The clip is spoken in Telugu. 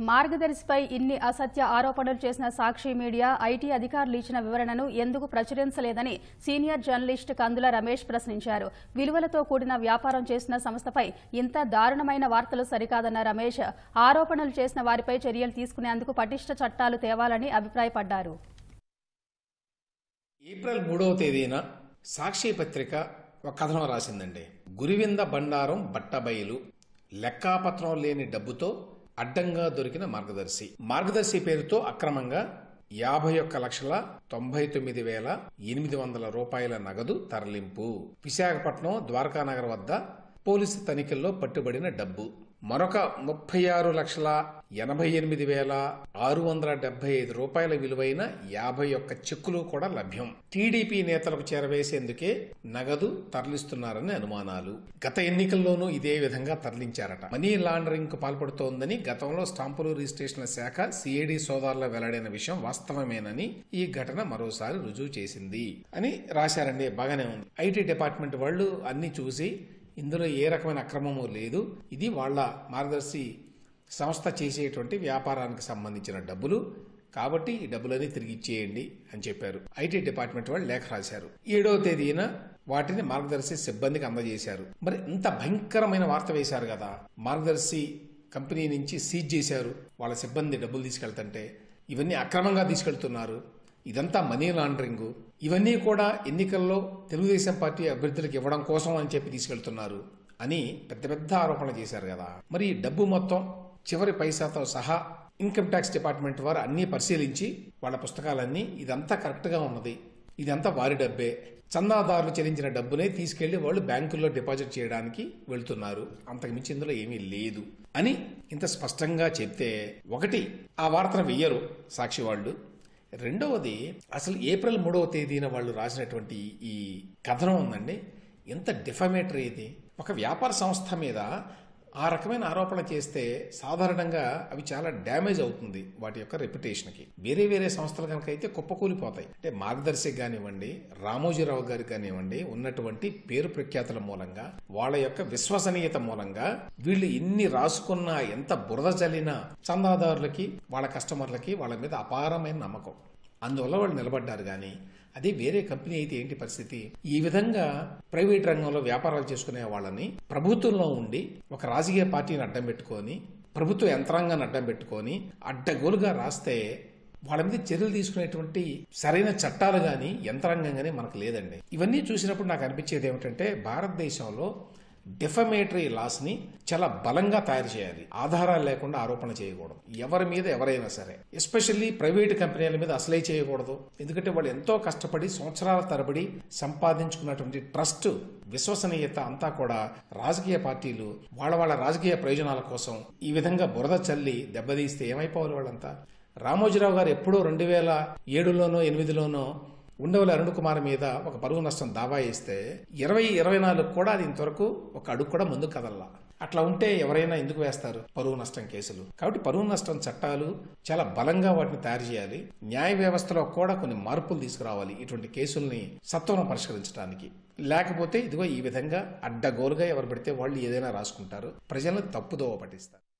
మార్గదర్శిపై ఇన్ని అసత్య ఆరోపణలు చేసిన సాక్షి మీడియా ఐటీ అధికారులు ఇచ్చిన వివరణను ఎందుకు ప్రచురించలేదని సీనియర్ జర్నలిస్ట్ కందుల రమేష్ ప్రశ్నించారు. విలువలతో కూడిన వ్యాపారం చేసిన సంస్థపై ఇంత దారుణమైన వార్తలు సరికాదన్న రమేష్ ఆరోపణలు చేసిన వారిపై చర్యలు తీసుకునేందుకు పటిష్ట చట్టాలు తేవాలని అభిప్రాయపడ్డారు. ఏప్రిల్ మూడవ తేదీన సాక్షి పత్రిక ఒక కథనం రాసిందండి. గురివింద బండారం బట్టబయలు లెక్కాపత్రం లేని డబ్బుతో అడ్డంగా దొరికిన మార్గదర్శి. మార్గదర్శి పేరుతో అక్రమంగా యాభై ఒక్క లక్షల తొంభై తొమ్మిది వేల ఎనిమిది వందల రూపాయల నగదు తరలింపు. విశాఖపట్నం ద్వారకానగర్ వద్ద పోలీసు తనిఖీల్లో పట్టుబడిన డబ్బు. మరొక ముప్పై ఆరు లక్షల ఎనభై ఎనిమిది వేల ఆరు వందల డెబ్బై ఐదు రూపాయల విలువైన యాభై ఒక్క చెక్కులు కూడా లభ్యం. టీడీపీ నేతలకు చేరవేసేందుకే నగదు తరలిస్తున్నారని అనుమానాలు. గత ఎన్నికల్లోనూ ఇదే విధంగా తరలించారట. మనీ లాండరింగ్కు పాల్పడుతోందని గతంలో స్టాంపులు రిజిస్ట్రేషన్ల శాఖ సిఐడి సోదాల్లో వెల్లడైన విషయం వాస్తవమేనని ఈ ఘటన మరోసారి రుజువు చేసింది అని రాశారండి. బాగానే ఉంది. ఐటీ డిపార్ట్మెంట్ వాళ్ళు అన్ని చూసి ఇందులో ఏ రకమైన అక్రమము లేదు. ఇది వాళ్ళ మార్గదర్శి సంస్థ చేసేటువంటి వ్యాపారానికి సంబంధించిన డబ్బులు. కాబట్టి ఈ డబ్బులని తిరిగి ఇచ్చేయండి అని చెప్పారు. ఐటీ డిపార్ట్మెంట్ వాళ్ళు లేఖ రాశారు. ఏడవ తేదీన వాటిని మార్గదర్శి సిబ్బందికి అందజేశారు. మరి ఇంత భయంకరమైన వార్త వేశారు కదా. మార్గదర్శి కంపెనీ నుంచి సీజ్ చేశారు. వాళ్ళ సిబ్బంది డబ్బులు తీసుకెళ్తుంటే ఇవన్నీ అక్రమంగా తీసుకెళ్తున్నారు. ఇదంతా మనీ లాండరింగ్. ఇవన్నీ కూడా ఎన్నికల్లో తెలుగుదేశం పార్టీ అభ్యర్థులకు ఇవ్వడం కోసం అని చెప్పి తీసుకెళ్తున్నారు అని పెద్ద పెద్ద ఆరోపణలు చేశారు కదా. మరి డబ్బు మొత్తం చివరి పైసాతో సహా ఇన్కమ్ ట్యాక్స్ డిపార్ట్మెంట్ వారు అన్నీ పరిశీలించి వాళ్ళ పుస్తకాలన్నీ ఇదంతా కరెక్ట్గా ఉన్నది. ఇదంతా వారి డబ్బే. చందాదారులు చెల్లించిన డబ్బునే తీసుకెళ్ళి వాళ్ళు బ్యాంకుల్లో డిపాజిట్ చేయడానికి వెళ్తున్నారు. అంతకు మించి ఇందులో ఏమీ లేదు అని ఇంత స్పష్టంగా చెప్తే ఒకటి ఆ వార్తను వెయ్యరు సాక్షి వాళ్ళు. రెండవది అసలు ఏప్రిల్ మూడవ తేదీన వాళ్ళు రాసినటువంటి ఈ కథనం ఉందండి. ఎంత డిఫమేటరీ ఇది. ఒక వ్యాపార సంస్థ మీద ఆ రకమైన ఆరోపణ చేస్తే సాధారణంగా అవి చాలా డ్యామేజ్ అవుతుంది వాటి యొక్క రెప్యుటేషన్కి. వేరే వేరే సంస్థలు కనుక అయితే కుప్పకూలిపోతాయి. అంటే మార్గదర్శి కానివ్వండి రామోజీరావు గారికి కానివ్వండి ఉన్నటువంటి పేరు ప్రఖ్యాతుల మూలంగా వాళ్ళ యొక్క విశ్వసనీయత మూలంగా వీళ్ళు ఎన్ని రాసుకున్న ఎంత బురద చల్లిన చందాదారులకి వాళ్ళ కస్టమర్లకి వాళ్ళ మీద అపారమైన నమ్మకం. అందువల్ల వాళ్ళు నిలబడ్డారు కానీ అదే వేరే కంపెనీ అయితే ఏంటి పరిస్థితి? ఈ విధంగా ప్రైవేట్ రంగంలో వ్యాపారాలు చేసుకునే వాళ్ళని ప్రభుత్వంలో ఉండి ఒక రాజకీయ పార్టీని అడ్డం పెట్టుకొని ప్రభుత్వ యంత్రాంగాన్ని అడ్డం పెట్టుకొని అడ్డగోలుగా రాస్తే వాళ్ళ మీద చర్యలు తీసుకునేటువంటి సరైన చట్టాలు కానీ యంత్రాంగం కానీ మనకు లేదండి. ఇవన్నీ చూసినప్పుడు నాకు అనిపించేది ఏమిటంటే భారతదేశంలో డిఫమేటరీ లాస్ని చాలా బలంగా తయారు చేయాలి. ఆధారాలు లేకుండా ఆరోపణ చేయకూడదు. ఎవరి మీద ఎవరైనా సరే ఎస్పెషల్లీ ప్రైవేట్ కంపెనీల మీద అసలే చేయకూడదు. ఎందుకంటే వాళ్ళు ఎంతో కష్టపడి సంవత్సరాల తరబడి సంపాదించుకున్నటువంటి ట్రస్ట్ విశ్వసనీయత అంతా కూడా రాజకీయ పార్టీలు వాళ్ళ వాళ్ళ రాజకీయ ప్రయోజనాల కోసం ఈ విధంగా బురద చల్లి దెబ్బతీస్తే ఏమైపోవాలి వాళ్ళంతా? రామోజీరావు గారు ఎప్పుడో రెండు వేల ఏడులోనో ఎనిమిదిలోనో ఉండవల్లి అరుణ్ కుమార్ మీద ఒక పరువు నష్టం దావా వేస్తే ఇరవై ఇరవై నాలుగు కూడా అది ఇంతవరకు ఒక అడుగు కూడా ముందు కదల్లా. అట్లా ఉంటే ఎవరైనా ఎందుకు వేస్తారు పరువు నష్టం కేసులు? కాబట్టి పరువు నష్టం చట్టాలు చాలా బలంగా వాటిని తయారు చేయాలి. న్యాయ వ్యవస్థలో కూడా కొన్ని మార్పులు తీసుకురావాలి ఇటువంటి కేసుల్ని సత్వరం పరిష్కరించడానికి. లేకపోతే ఇదిగో ఈ విధంగా అడ్డగోలుగా ఎవరు పెడితే వాళ్ళు ఏదైనా రాసుకుంటారు. ప్రజలను తప్పుదోవ పట్టిస్తారు.